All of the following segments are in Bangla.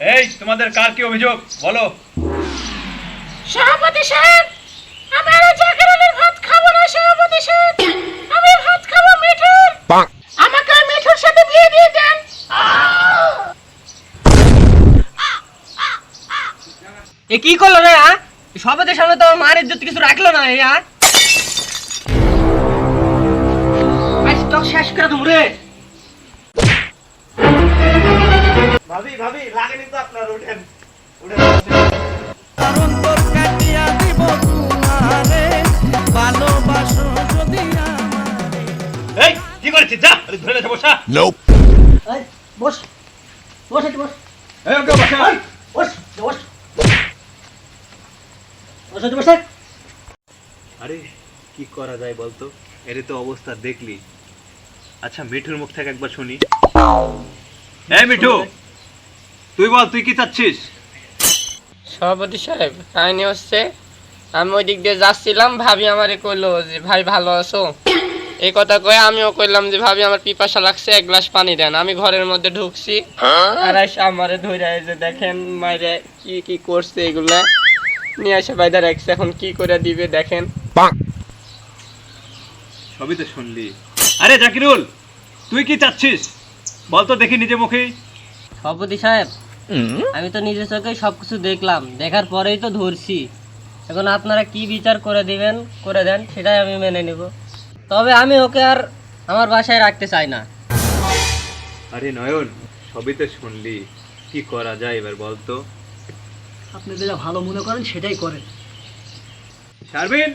এই তোমাদের কার কি অভিযোগ? বলো। সভাপতি সাহেব আমি আর জাকির আলীর ভাত খাব না সভাপতি সাহেব। আমি ভাত খাব মিঠুর। আমাকে মিঠুর সাথে বিয়ে দিয়ে দেন। এ কি করল রে হ্যাঁ? সবাদের সামনে তো আমার মায়ের ইজ্জত কিছু রাখল না হ্যাঁ? আজ তো শেষ করে দেবো রে। ভাবি ভাবি লাগেনি তো আপনার উঠেন। উঠেন। কারণ তোর কাটিয়া দিব তোমারে ভালোবাসো যদি আমারে। এই কি করেছিস? যা আরে ধরে রেখে বসা। এই, বস। বস একটু বস। এই ওকে বসা। বস বস। বস একটু বসে। আরে কি করা যায় বলতো? এর তো অবস্থা দেখলি। আচ্ছা মিঠুর মুখ থেকে একবার শুনি। এই মিঠু! তুই বল তুই কি চাচ্ছিস? সভাপতি সাহেব কাহিনী হচ্ছে আমি ওই দিক দিয়ে যাচ্ছিলাম ভাবি আমারে কইলো যে ভাই ভালো আছো? এই কথা কয়ে আমিও কইলাম যে ভাবি আমার পিপাসা লাগছে এক গ্লাস পানি দেন। আমি ঘরের মধ্যে ঢুকছি আর এসে আমারে ধরে যে দেখেন মাইরে কি কি করছে এগুলা। নিয়ে এসে বাইদা রাখছে এখন কি করে দিবে দেখেন। সবই তো শুনলি। আরে জাকিরুল তুই কি চাচ্ছিস? বল তো দেখি নিজে মুখেই। সভাপতি সাহেব আমি তো নিজের চোখে সবকিছু দেখলাম। দেখার পরেই তো ধরছি। এখন আপনারা কি বিচার করে দিবেন করে দেন সেটাই আমি মেনে নেব। তবে আমি ওকে আর আমার বাসায় রাখতে চাই না। আরে নয়ন সবই তো শুনলি। কি করা যায় এবার বল তো। আপনি যেটা ভালো মনে করেন সেটাই করেন। শারবিন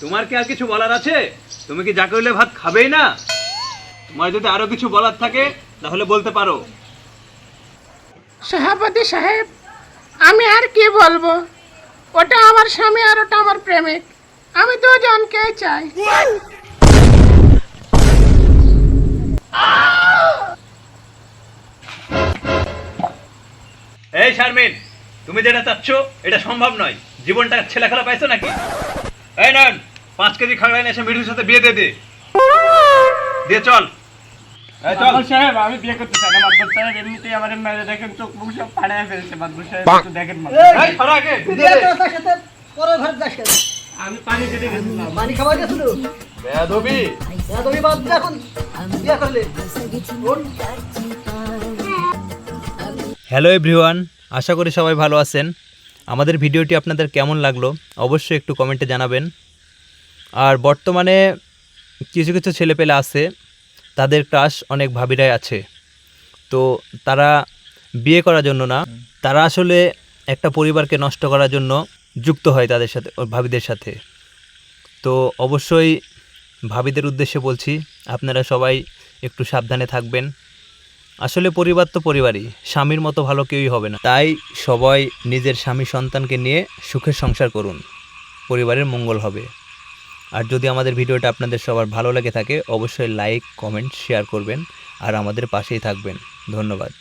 তোমার কি আর কিছু বলার আছে? তুমি কি জাকিরুলের ভাত খাবেই না? তোমার যদি আরও কিছু বলার থাকে তাহলে বলতে পারো। সভাপতি সাহেব, আমি আর কি বলব? ওটা আমার স্বামী আর ওটা আমার প্রেমিক। আমি দুজনকে চাই। এই শারমিন, তুমি যেটা চাচ্ছ, এটা সম্ভব নয়। জীবনটা ছেলে খেলা পাইছো নাকি? এই নয়ন, পাঁচ কেজি খাগড়া নিয়ে এসে মিঠুর সাথে বিয়ে দিয়ে দিয়ে চল। সাহেব আমি বিয়ে করতে চাই না। মাদবর সাহেব এমনিতেই আমার মেরে দেখেন চোখ মুখ সব ফাড়ায় ফেলছে। মাদবর সাহেব একটু দেখেন মাদবর। এই সরা আগে দিয়ে দে। আমি পানি খেতে গেছিলাম। পানি খাওয়া গেছিল বেয়াদবি। তুমি বাদ এখন। বিয়ে করলে। হ্যালো এভরিওয়ান আশা করি সবাই ভালো আছেন। আমাদের ভিডিওটি আপনাদের কেমন লাগল অবশ্যই একটু কমেন্টে জানাবেন। আর বর্তমানে কিছু কিছু ছেলেপেলে আছে তাদের ক্রাশ অনেক ভাবিরাই আছে। তো তারা বিয়ে করার জন্য না তারা আসলে একটা পরিবারকে নষ্ট করার জন্য যুক্ত হয় তাদের সাথে ভাবিদের সাথে। তো অবশ্যই ভাবিদের উদ্দেশ্যে বলছি আপনারা সবাই একটু সাবধানে থাকবেন। আসলে পরিবার তো পরিবারই স্বামীর মতো ভালো কেউই হবে না। তাই সবাই নিজের স্বামী সন্তানকে নিয়ে সুখের সংসার করুন পরিবারের মঙ্গল হবে। আর যদি আমাদের ভিডিওটা আপনাদের সবার ভালো লেগে থাকে, অবশ্যই লাইক কমেন্ট শেয়ার করবেন আর আমাদের পাশেই থাকবেন। ধন্যবাদ।